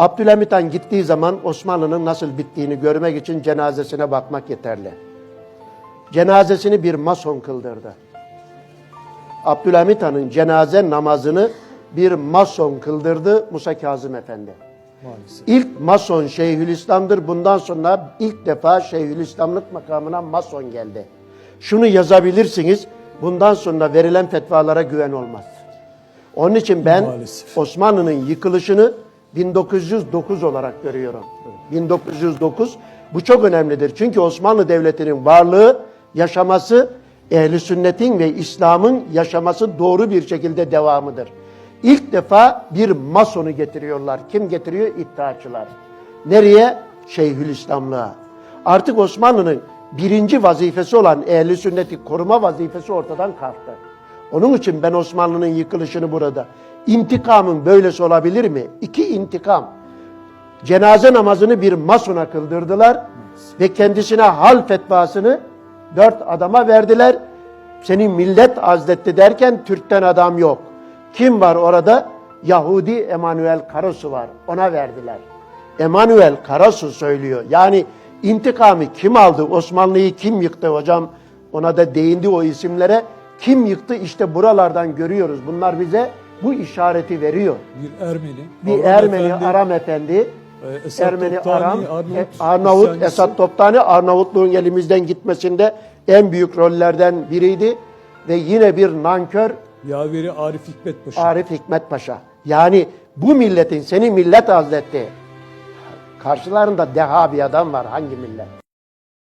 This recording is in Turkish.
Abdülhamit Han gittiği zaman Osmanlı'nın nasıl bittiğini görmek için cenazesine bakmak yeterli. Cenazesini bir mason kıldırdı. Abdülhamit Han'ın cenaze namazını bir mason kıldırdı Musa Kazım Efendi. Maalesef. İlk mason Şeyhülislam'dır. Bundan sonra ilk defa Şeyhülislamlık makamına mason geldi. Şunu yazabilirsiniz. Bundan sonra verilen fetvalara güven olmaz. Onun için ben Maalesef. Osmanlı'nın yıkılışını 1909 olarak görüyorum. 1909 bu çok önemlidir. Çünkü Osmanlı Devleti'nin varlığı, yaşaması, ehli sünnetin ve İslam'ın yaşaması doğru bir şekilde devamıdır. İlk defa bir masonu getiriyorlar. Kim getiriyor? İttihatçılar. Nereye? Şeyhülislamlığa. Artık Osmanlı'nın birinci vazifesi olan ehli sünneti koruma vazifesi ortadan kalktı. Onun için ben Osmanlı'nın yıkılışını burada. İntikamın böylesi olabilir mi? İki intikam. Cenaze namazını bir masona kıldırdılar ve kendisine hal fetvasını dört adama verdiler. Seni millet azletti derken Türk'ten adam yok. Kim var orada? Yahudi Emanuel Karasu var. Ona verdiler. Emanuel Karasu söylüyor. Yani intikamı kim aldı? Osmanlı'yı kim yıktı hocam? Ona da değindi o isimlere. Kim yıktı? İşte buralardan görüyoruz. Bunlar bize bu işareti veriyor. Bir Ermeni. Bir Aram Ermeni, Efendi, Aram Efendi, e, Esat Ermeni, Toptani, Aram, Arnavut, e, Arnavut, isyancısı. Esat Toptani, Arnavutluğun elimizden gitmesinde en büyük rollerden biriydi. Ve yine bir nankör Yaveri Arif Hikmet Paşa. Arif Hikmet Paşa. Yani bu milletin seni millet azletti. Karşılarında deha bir adam var hangi millet?